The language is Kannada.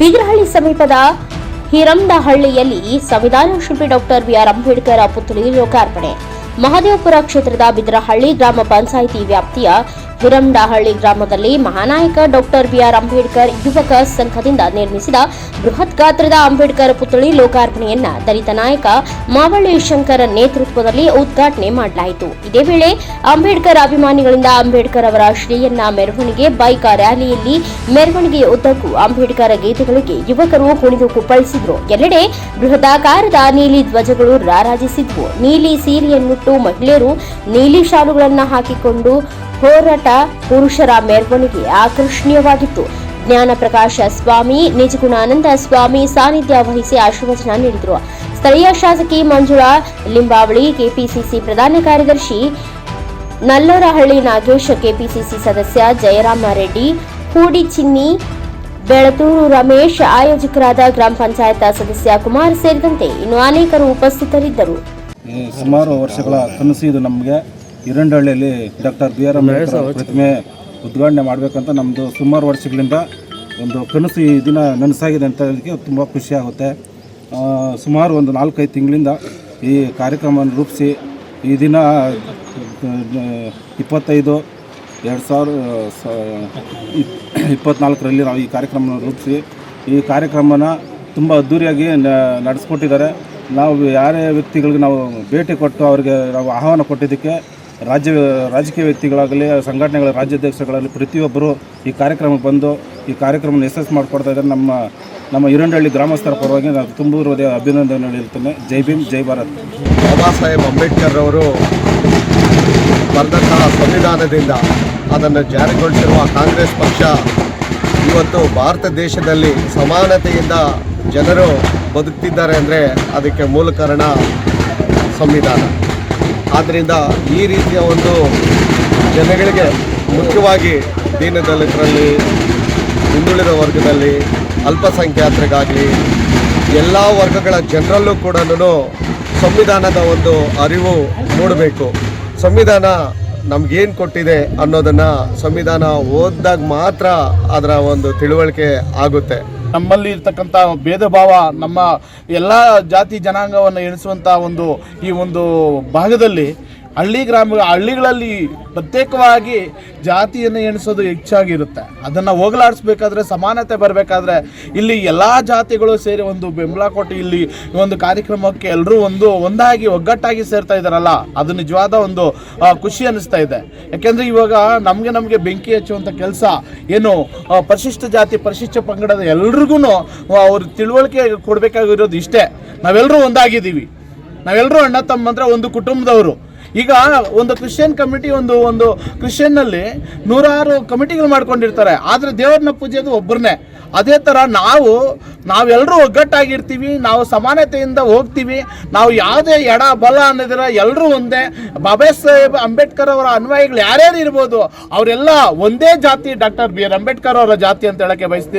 ಬಿದರಹಳ್ಳಿ ಸಮೀಪದ ಹಿರಂದಹಳ್ಳಿಯಲ್ಲಿ ಸಂವಿಧಾನ ಶಿಲ್ಪಿ ಡಾಕ್ಟರ್ ಬಿಆರ್ ಅಂಬೇಡ್ಕರ್ ಪುತ್ಥಳಿ ಲೋಕಾರ್ಪಣೆ. ಮಹದೇವಪುರ ಕ್ಷೇತ್ರದ ಬಿದ್ರಹಳ್ಳಿ ಗ್ರಾಮ ಪಂಚಾಯಿತಿ ವ್ಯಾಪ್ತಿಯ ಹಿರಂಡಹಳ್ಳಿ ಗ್ರಾಮದಲ್ಲಿ ಮಹಾನಾಯಕ ಡಾಕ್ಟರ್ ಬಿಆರ್ ಅಂಬೇಡ್ಕರ್ ಯುವಕ ಸಂಘದಿಂದ ನಿರ್ಮಿಸಿದ ಬೃಹತ್ ಗಾತ್ರದ ಅಂಬೇಡ್ಕರ್ ಪುತ್ಥಳಿ ಲೋಕಾರ್ಪಣೆಯನ್ನ ದಲಿತ ನಾಯಕ ಮಾವಳ್ಳಿ ಶಂಕರ್ ನೇತೃತ್ವದಲ್ಲಿ ಉದ್ಘಾಟನೆ ಮಾಡಲಾಯಿತು. ಇದೇ ವೇಳೆ ಅಂಬೇಡ್ಕರ್ ಅಭಿಮಾನಿಗಳಿಂದ ಅಂಬೇಡ್ಕರ್ ಅವರ ಶ್ರೇಯನ್ನ ಮೆರವಣಿಗೆ, ಬೈಕ್ ರ್ಯಾಲಿಯಲ್ಲಿ ಮೆರವಣಿಗೆಯ ಉದ್ದಕ್ಕೂ ಅಂಬೇಡ್ಕರ್ ಗೀತೆಗಳಿಗೆ ಯುವಕರು ಕುಣಿದು ಕುಪ್ಪಳಿಸಿದ್ರು ಎಲ್ಲೆಡೆ ಬೃಹದಾಕಾರದ ನೀಲಿ ಧ್ವಜಗಳು ರಾರಾಜಿಸಿದ್ವು. ನೀಲಿ ಸೀರೆಯನ್ನುಟ್ಟು ಮಹಿಳೆಯರು ನೀಲಿ ಶಾಲುಗಳನ್ನು ಹಾಕಿಕೊಂಡು ಹೋರಾಟ ಪುರುಷರ ಮೆರವಣಿಗೆ ಆಕರ್ಷಣೀಯವಾಗಿತ್ತು. ಜ್ಞಾನ ಪ್ರಕಾಶ ಸ್ವಾಮಿ, ನಿಜಗುಣಾನಂದ ಸ್ವಾಮಿ ಸಾನ್ನಿಧ್ಯ ವಹಿಸಿ ಆಶೀರ್ವಚನ ನೀಡಿದರು. ಸ್ಥಳೀಯ ಶಾಸಕಿ ಮಂಜುಳಾ, ಲಿಂಬಾವಳಿ ಕೆಪಿಸಿಸಿ ಪ್ರಧಾನ ಕಾರ್ಯದರ್ಶಿ ನಲ್ಲರಹಳ್ಳಿ ನಾಗೇಶ್ ಕೆಪಿಸಿಸಿ ಸದಸ್ಯ ಜಯರಾಮ ರೆಡ್ಡಿ, ಹೂಡಿ ಚಿನ್ನಿ, ಬೆಳತೂರು ರಮೇಶ್ ಆಯೋಜಕರಾದ ಗ್ರಾಮ ಪಂಚಾಯತ್ ಸದಸ್ಯ ಕುಮಾರ್ ಸೇರಿದಂತೆ ಇನ್ನು ಅನೇಕರು ಉಪಸ್ಥಿತರಿದ್ದರು. ಸುಮಾರು ವರ್ಷಗಳ ಕನಸು ಇದು ನಮಗೆ. ಹಿರಂಡಹಳ್ಳಿಯಲ್ಲಿ ಡಾಕ್ಟರ್ ಬಿ ಆರ್ ಅಂಬೇಡ್ಕರ್ ಪ್ರತಿಮೆ ಉದ್ಘಾಟನೆ ಮಾಡಬೇಕಂತ ನಮ್ಮದು ಸುಮಾರು ವರ್ಷಗಳಿಂದ ಒಂದು ಕನಸು ಈ ದಿನ ನನಸಾಗಿದೆ ಅಂತ ಹೇಳೋದಕ್ಕೆ ತುಂಬ ಖುಷಿಯಾಗುತ್ತೆ ಸುಮಾರು ಒಂದು ನಾಲ್ಕೈದು ತಿಂಗಳಿಂದ ಈ ಕಾರ್ಯಕ್ರಮವನ್ನು ರೂಪಿಸಿ ಈ ದಿನ ಇಪ್ಪತ್ತೈದು ಎರಡು ಸಾವಿರ ಇಪ್ಪತ್ನಾಲ್ಕರಲ್ಲಿ ನಾವು ಈ ಕಾರ್ಯಕ್ರಮವನ್ನು ರೂಪಿಸಿ ಈ ಕಾರ್ಯಕ್ರಮನ ತುಂಬ ಅದ್ಧೂರಿಯಾಗಿ ನ- ನಡೆಸ್ಕೊಟ್ಟಿದ್ದಾರೆ. ನಾವು ಯಾರೇ ವ್ಯಕ್ತಿಗಳಿಗೆ ನಾವು ಭೇಟಿ ಕೊಟ್ಟು ಅವರಿಗೆ ನಾವು ಆಹ್ವಾನ ಕೊಟ್ಟಿದ್ದಕ್ಕೆ ರಾಜ್ಯ ರಾಜಕೀಯ ವ್ಯಕ್ತಿಗಳಾಗಲಿ, ಸಂಘಟನೆಗಳ ರಾಜ್ಯಾಧ್ಯಕ್ಷಗಳಲ್ಲಿ ಪ್ರತಿಯೊಬ್ಬರು ಈ ಕಾರ್ಯಕ್ರಮಕ್ಕೆ ಬಂದು ಈ ಕಾರ್ಯಕ್ರಮವನ್ನು ಯಶಸ್ಸು ಮಾಡಿಕೊಡ್ತಾ ಇದ್ದಾರೆ. ನಮ್ಮ ನಮ್ಮ ಹಿರಂಡಹಳ್ಳಿ ಗ್ರಾಮಸ್ಥರ ಪರವಾಗಿ ನಾನು ತುಂಬ ಹೃದಯ ಅಭಿನಂದನೆ ನೀಡುತ್ತೇನೆ. ಜೈ ಭೀಮ್, ಜೈ ಭಾರತ್. ಬಾಬಾ ಸಾಹೇಬ್ ಅಂಬೇಡ್ಕರ್ ಅವರು ಬರೆದಂತಹ ಸಂವಿಧಾನದಿಂದ ಅದನ್ನು ಜಾರಿಗೊಳಿಸಿರುವ ಕಾಂಗ್ರೆಸ್ ಪಕ್ಷ ಇವತ್ತು ಭಾರತ ದೇಶದಲ್ಲಿ ಸಮಾನತೆಯಿಂದ ಜನರು ಬದುಕ್ತಿದ್ದಾರೆ ಅಂದರೆ ಅದಕ್ಕೆ ಮೂಲ ಕಾರಣ ಸಂವಿಧಾನ. ಆದ್ದರಿಂದ ಈ ರೀತಿಯ ಒಂದು ಜನಗಳಿಗೆ ಮುಖ್ಯವಾಗಿ ದೀನದಲಿತರಲ್ಲಿ, ಹಿಂದುಳಿದ ವರ್ಗದಲ್ಲಿ, ಅಲ್ಪಸಂಖ್ಯಾತರಿಗಾಗಲಿ, ಎಲ್ಲ ವರ್ಗಗಳ ಜನರಲ್ಲೂ ಕೂಡ ಸಂವಿಧಾನದ ಒಂದು ಅರಿವು ಮೂಡಬೇಕು. ಸಂವಿಧಾನ ನಮಗೇನು ಕೊಟ್ಟಿದೆ ಅನ್ನೋದನ್ನು ಸಂವಿಧಾನ ಓದಿದಾಗ ಮಾತ್ರ ಅದರ ಒಂದು ತಿಳುವಳಿಕೆ ಆಗುತ್ತೆ. ನಮ್ಮಲ್ಲಿ ಇರ್ತಕ್ಕಂಥ ಭೇದ ಭಾವ ನಮ್ಮ ಎಲ್ಲ ಜಾತಿ ಜನಾಂಗವನ್ನು ಎಣಿಸುವಂಥ ಒಂದು ಈ ಒಂದು ಭಾಗದಲ್ಲಿ ಹಳ್ಳಿ ಗ್ರಾಮ, ಹಳ್ಳಿಗಳಲ್ಲಿ ಪ್ರತ್ಯೇಕವಾಗಿ ಜಾತಿಯನ್ನು ಎಣಿಸೋದು ಹೆಚ್ಚಾಗಿರುತ್ತೆ. ಅದನ್ನು ಹೋಗಲಾಡಿಸ್ಬೇಕಾದ್ರೆ, ಸಮಾನತೆ ಬರಬೇಕಾದ್ರೆ ಇಲ್ಲಿ ಎಲ್ಲ ಜಾತಿಗಳು ಸೇರಿ ಒಂದು ಬೆಂಬಲ ಕೊಟ್ಟು ಇಲ್ಲಿ ಒಂದು ಕಾರ್ಯಕ್ರಮಕ್ಕೆ ಎಲ್ಲರೂ ಒಂದು ಒಂದಾಗಿ, ಒಗ್ಗಟ್ಟಾಗಿ ಸೇರ್ತಾ ಇದ್ದಾರಲ್ಲ, ಅದು ನಿಜವಾದ ಒಂದು ಖುಷಿ ಅನ್ನಿಸ್ತಾ ಇದೆ. ಯಾಕೆಂದರೆ ಇವಾಗ ನಮಗೆ ನಮಗೆ ಬೆಂಕಿ ಹಚ್ಚುವಂಥ ಕೆಲಸ ಏನು ಪರಿಶಿಷ್ಟ ಜಾತಿ, ಪರಿಶಿಷ್ಟ ಪಂಗಡದ ಎಲ್ರಿಗೂ ಅವ್ರ ತಿಳುವಳಿಕೆ ಕೊಡಬೇಕಾಗಿರೋದು ಇಷ್ಟೇ. ನಾವೆಲ್ಲರೂ ಒಂದಾಗಿದ್ದೀವಿ. ನಾವೆಲ್ಲರೂ ಅಣ್ಣ ತಮ್ಮಂದ್ರೆ ಒಂದು ಕುಟುಂಬದವರು. ಈಗ ಒಂದು ಕ್ರಿಶ್ಚಿಯನ್ ಕಮಿಟಿ ಒಂದು ಒಂದು ಕ್ರಿಶ್ಚಿಯನ್ನಲ್ಲಿ ನೂರಾರು ಕಮಿಟಿಗಳು ಮಾಡ್ಕೊಂಡಿರ್ತಾರೆ. ಆದರೆ ದೇವ್ರನ್ನ ಪೂಜೆದು ಒಬ್ಬರನ್ನೇ ಅದೇ ಥರ ನಾವು ನಾವೆಲ್ಲರೂ ಒಗ್ಗಟ್ಟಾಗಿರ್ತೀವಿ, ನಾವು ಸಮಾನತೆಯಿಂದ ಹೋಗ್ತೀವಿ, ನಾವು ಯಾವುದೇ ಎಡ ಬಲ ಅನ್ನೋದಿರ ಎಲ್ಲರೂ ಒಂದೇ. ಬಾಬಾ ಸಾಹೇಬ್, ಅಂಬೇಡ್ಕರ್ ಅವರ ಅನ್ವಯಗಳು ಯಾರ್ಯಾರು ಇರ್ಬೋದು, ಅವರೆಲ್ಲ ಒಂದೇ ಜಾತಿ ಡಾಕ್ಟರ್ ಬಿ ಆರ್ ಅಂಬೇಡ್ಕರ್ ಅವರ ಜಾತಿ ಅಂತ ಹೇಳಕ್ಕೆ ಬಯಸ್ತೀವಿ.